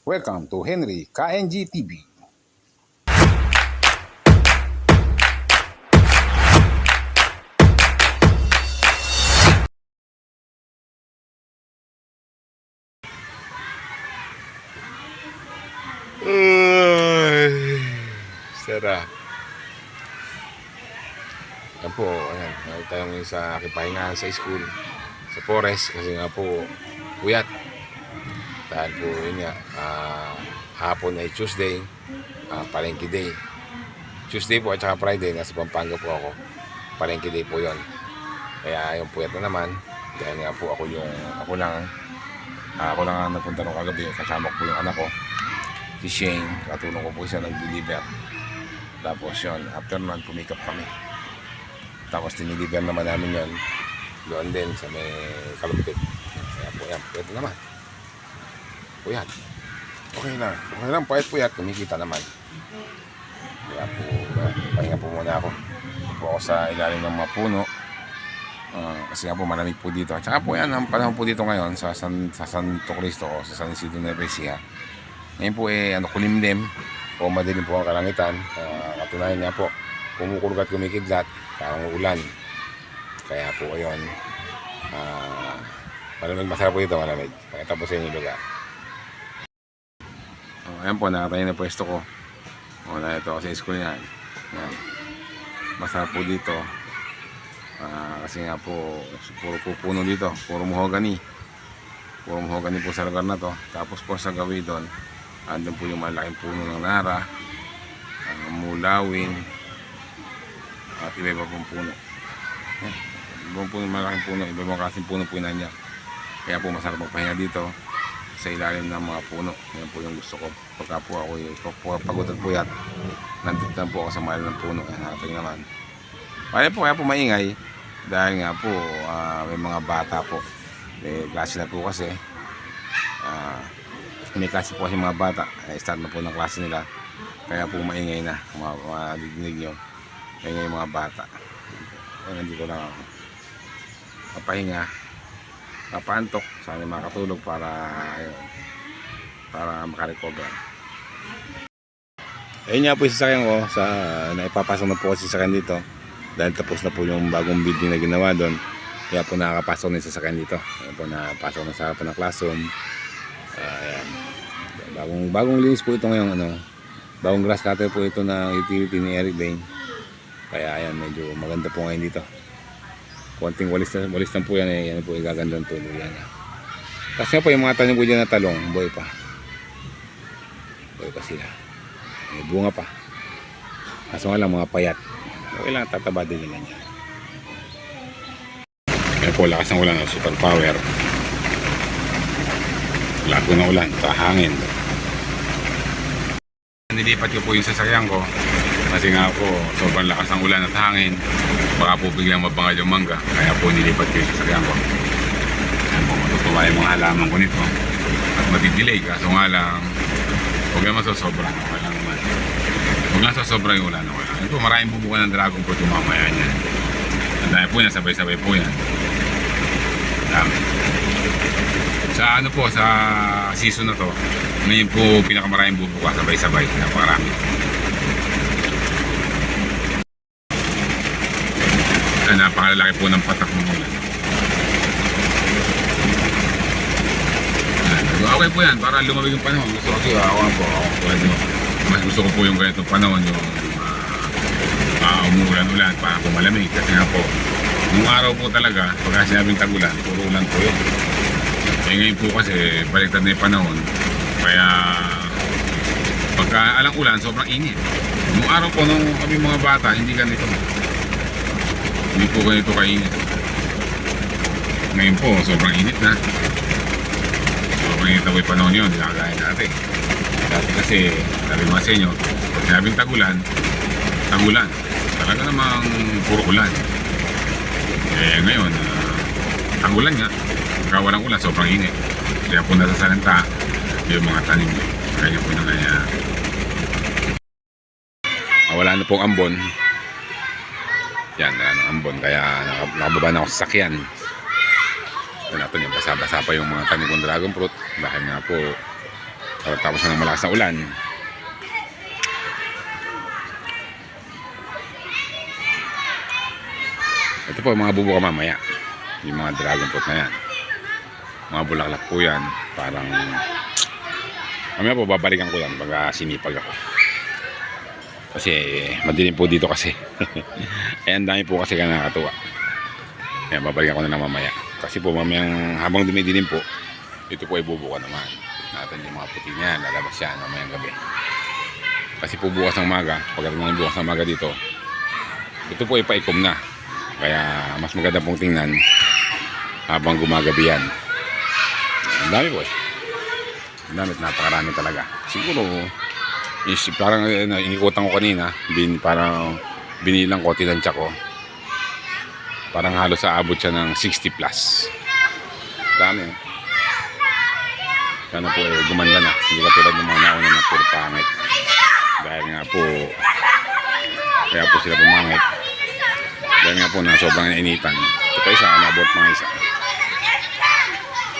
Welcome to Henry KNG TV. Ay, sarap. Yan po, ayan. Tayo ngayon sa aking pahingahan sa school. Sa forest. Kasi nga po, puyat. Dahil po, yun nga, ah, hapon ay Tuesday. ah, palengke day. Tuesday po at saka Friday, nasa Pampanga po ako. Palengke day po yon. Kaya yung puyat na naman. Dahil nga po ako yung, ako lang, ah, ako lang ang nagpunta nung kagabi. Kasama ko po yung anak ko si Shane, katulong ko po siya nag-deliver. Tapos yun, after nun, pumikap kami. Tapos diniliver naman namin yun. Doon din sa may kalumpit. Kaya po yan, pwede naman. Puyat. Okay lang. Okay lang, payat puyat. Kumikita naman. Kaya po, uh, pahinga po muna ako. Ito po ako sa ilalim ng mga puno. Ah, kasi nga po malamig po dito. At saka po yan, ang panahon po dito ngayon sa San, sa Santo Cristo o sa San Isidro de Recia. Ngayon po eh, ano, kulimlim o madilim po ang kalangitan. Uh, katunayan niya po, kumukulog at kumikidlat, parang ulan. Kaya po ayun, ah, malamig, masarap po dito, malamig. Pakita po sa inyo lugar. Ayan po, nakatayo na pwesto ko. O, na ito sa school yan. Masarap po dito. Ah, kasi nga po, puro po puno dito, puro mahogany. Puro mahogany po sa lugar na to. Tapos po sa gawin doon, andun po yung malaking puno ng nara, ang mulawin, at iba-iba pong puno. Yan. Iba po yung malaking puno, iba-iba kasing puno po yun niya. Kaya po masarap magpahinga dito sa ilalim ng mga puno. Yan po yung gusto ko. Pagka po ako yung pagod at puyat, nandito lang po ako sa malalim ng puno. Yan, natin naman. Kaya po, kaya po maingay. Dahil nga po, ah, may mga bata po. May klase na po kasi. Ah, may klase po kasi mga bata. Eh, start na po ng klase nila. Kaya po maingay na. Mga, mga didinig nyo. Maingay mga bata. Kaya nandito lang ako. Papahinga. Papantok. Sana makatulog para ayun, para makarecover. Ayun nga po yung sasakyan ko. Sa naipapasok na po kasi sa sasakyan dito. Dahil tapos na po yung bagong building na ginawa doon. Kaya po nakakapasok na yung sasakyan dito. Ayan po napasok na sa harapan ng classroom. Ayan. Bagong bagong linis po ito ngayon ano. Bagong grass cutter po ito na utility ni Eric Bain kaya ayan medyo maganda po ngayon dito konting walis na walis lang po yan eh. Yan po igagandang tulo yan. Kasi nga po yung mga tanim po dyan na talong boy pa. Boy pa sila. May bunga pa. Kaso nga lang mga payat. Okay lang tataba din nila niya kaya po lakas ng ulan super power. Lago ng ulan sa hangin nilipat ko po yung sasakyan ko kasi nga po sobrang lakas ng ulan at hangin. Baka po biglang mabangal yung mangga. Kaya po nilipat ko yung sasakyan ko Ayan po matutuwa yung mga halaman ko nito. At matidelay kaso nga lang huwag naman sa sobra lang naman huwag lang sa sobra yung ulan okay lang Ayan po maraming bubuka ng dragon fruit yung mamaya niya ang dami po yan sabay-sabay po yan. Dami. Sa ano po sa season na to ngayon po pinakamaraming bubuka sabay-sabay. Napakarami na napakalalaki po ng patak ng ulan. Ayan, okay po yan para lumamig yung panahon. Gusto kasi ako nga po ako tulad nyo. Mas gusto ko po yung ganitong panahon yung uh, umuulan-ulan para po malamig. Kasi nga po nung araw po talaga pagka sinabing tagulan puro ulan po yun. Eh ngayon po kasi baliktad na yung panahon. Kaya pagka alang ulan sobrang init. Nung araw po nung kami mga bata hindi ganito hindi po ganito kainit. Ngayon po sobrang init na. Sobrang init na po yung panahon yun hindi na kagaya dati kasi sabi mga sa inyo sinabing tagulan tagulan. Talaga namang puro ulan. Eh ngayon uh, tagulan nga pagka walang ulan sobrang init. Kaya po nasasalanta yung mga tanim. Kaya po na kaya Ah, wala na pong ambon yan na ambon kaya naka- nakababa na ako sa sakyan yan natin yung basa-basa pa yung mga tanim kong dragon fruit dahil nga po Tapos na ng malakas na ulan. Ito po, mga bubuka mamaya. Yung mga dragon fruit na yan. Mga bulaklak po yan. Parang... Mamaya po, babalikan ko yan pag ah, sinipag ako. Kasi madilim po dito kasi. ang dami po kasi ka nakakatuwa. Ayan, babalikan ko na lang mamaya. Kasi po mamayang habang dumidilim po, ito po ay bubuka naman. Natin yung mga puti niya, lalabas yan mamayang gabi. Kasi po bukas ng maga, pagkatapos ng bukas ng maga dito, ito po ay paikom na. Kaya mas maganda pong tingnan habang gumagabi yan. Ang dami po eh. Ang dami, at napakarami talaga. Siguro, is, parang eh, na, inikutan ko kanina, bin, parang binilang ko, tinansya ko. Parang halos aabot siya ng 60 plus. Dami. eh. Sana po eh, gumanda na. Hindi katulad ng mga nauna na puro pangit. Dahil nga po, kaya po sila pumangit. Dahil nga po na sobrang nainitan. Ito pa isa, naabot mga isa.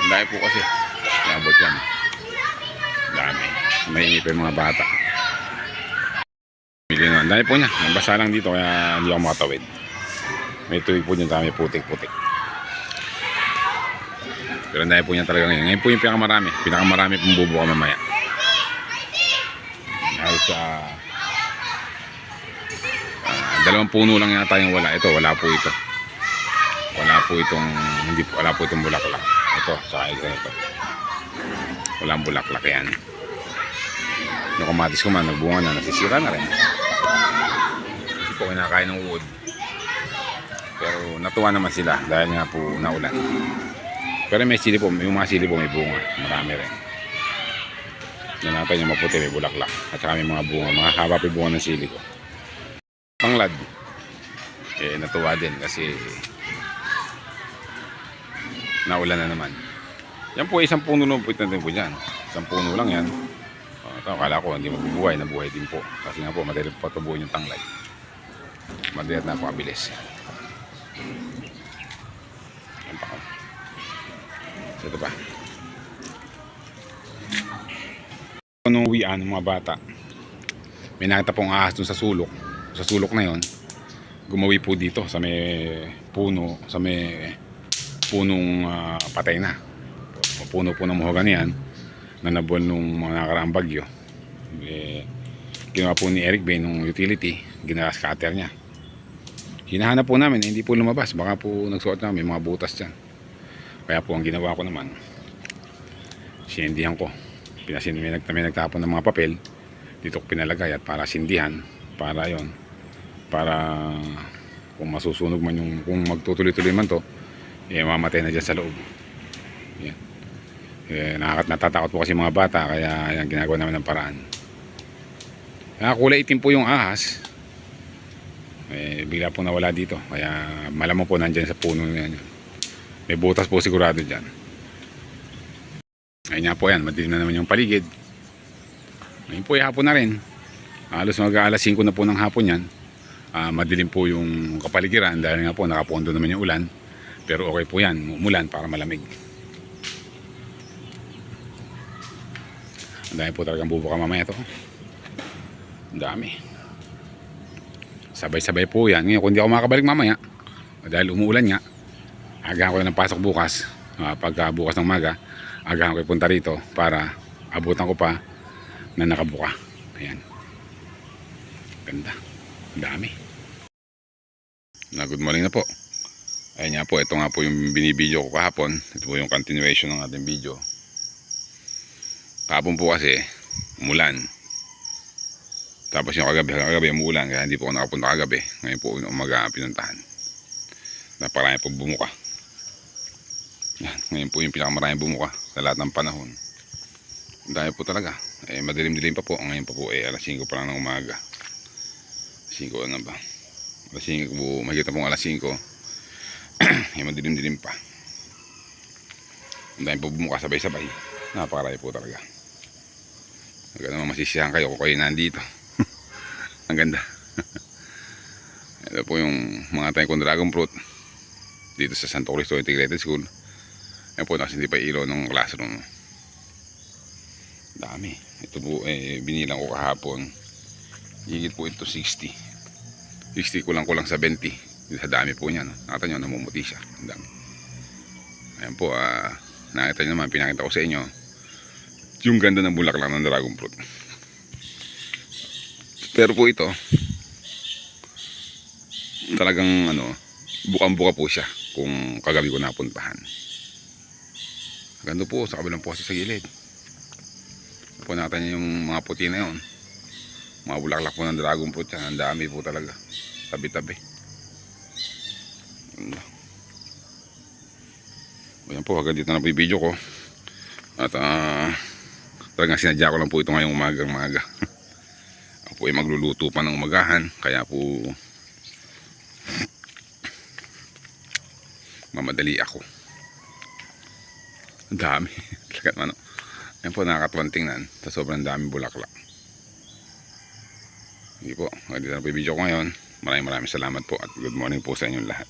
Ang po kasi. Naabot yan. Dami. May inipin mga bata. Ang dami po niya. Nabasa lang dito kaya hindi ako makatawid. May tuwig po niya, dami putik-putik. Pero dami po niya talaga ngayon. Ngayon po yung pinakamarami. Pinakamarami pong bubuka mamaya. Dahil sa ah, dalawang puno lang yata yung wala. Ito, wala po ito. Wala po itong, hindi wala po itong bulaklak. Ito, saka ito, ito. Walang bulaklak yan. Yung kamatis ko man, nagbunga na, nasisira na rin. Po kinakain ng wood. Pero natuwa naman sila dahil nga po naulan. Pero may sili po, yung mga sili po may bunga. Marami rin. Yan natin yung maputi, may bulaklak. At saka may mga bunga. Mga haba pa bunga ng sili ko. Panglad. Eh, natuwa din kasi naulan na naman. Yan po, isang puno lang po ito po dyan. Isang puno lang yan. Uh, ito, akala ko hindi mabubuhay, nabuhay din po. Kasi nga po, madali po patubuhin yung tanglad. Madali at napakabilis. Yan pa. oh. So, ito pa. Nung uwian mga bata, may nakita pong ahas dun sa sulok. Sa sulok na yon gumawi po dito sa may puno, sa may punong ah, patay na. Puno po ng mahogany yan na nabuwan nung mga nakaraang bagyo. Eh, ginawa po ni Eric Bay nung utility, ginawa scatter niya. Hinahanap po namin, hindi po lumabas. Baka po nagsuot na, may mga butas dyan. Kaya po ang ginawa ko naman, sindihan ko. Pinasin, may, nag, may nagtapon ng mga papel. Dito ko pinalagay at para sindihan. Para yon Para kung masusunog man yung, kung magtutuloy-tuloy man to, eh mamatay na dyan sa loob. Yan. Eh, nakakat natatakot po kasi mga bata, kaya yan, ginagawa namin ng paraan. Kaya kulay itim po yung ahas. Eh, bigla po nawala dito. Kaya malamang po nandyan sa puno na yan. May butas po sigurado dyan. Ayun nga po yan, madilim na naman yung paligid. Ngayon po, eh, hapon na rin. Halos mag alas 5 na po ng hapon yan. Ah, madilim po yung kapaligiran dahil nga po nakapondo naman yung ulan. Pero okay po yan, umulan para malamig. Ang dami po talagang bubuka mamaya to. Ang dami. Sabay-sabay po yan. Ngayon, kung di ako makakabalik mamaya, dahil umuulan nga, agahan ko na ng pasok bukas. Uh, pagka bukas ng maga, agahan ko punta rito para abutan ko pa na nakabuka. Ayan. Ganda. Dami. Na good morning na po. Ayan nga po, ito nga po yung binibideo ko kahapon. Ito po yung continuation ng ating video. Kahapon po kasi, umulan. Tapos yung kagabi, kagabi umuulan, kaya hindi po ako nakapunta kagabi. Ngayon po, umaga pinuntahan. Naparami po bumuka. Yan, ngayon po yung pinakamarami bumuka sa lahat ng panahon. Ang dami po talaga. Eh, madilim-dilim pa po. Ngayon pa po, eh, alas 5 pa lang ng umaga. 5 ano ba? Alas 5 po, makikita pong alas 5. eh, madilim-dilim pa. Ang dami po bumuka sabay-sabay. Napakarami po talaga. Huwag naman masisiyahan kayo kung kayo nandito. Ang ganda. Ito po yung mga tayo kong dragon fruit dito sa Santo Cristo Integrated School. Ayan po, nasa hindi pa ilaw ng classroom. Dami. Ito po, eh, binilang ko kahapon. Higit po ito 60. 60 kulang kulang sa 20. Sa dami po niya. No? Nakita nyo, namumuti siya. Ang dami. Ayan po, ah, nakita nyo naman, pinakita ko sa inyo. Yung ganda ng bulaklak ng dragon fruit. Pero po ito, talagang ano, bukang-buka po siya kung kagabi ko napuntahan. Ganda po, sa kabilang poste sa gilid. Po natin yung mga puti na yun. Mga bulaklak po ng dragon fruit yan. Ang dami po talaga. Tabi-tabi. Ganda. Ayan po, hanggang dito na po yung video ko. At ah, talagang sinadya ko lang po ito ngayong umagang maga. Po ay magluluto pa ng umagahan. Kaya po mamadali ako. Ang dami. Talaga ano. Yan po, nakakatuwang tingnan. Sa sobrang dami bulaklak. Hindi po. Hanggang dito na po yung video ko ngayon. Maraming maraming salamat po at good morning po sa inyong lahat.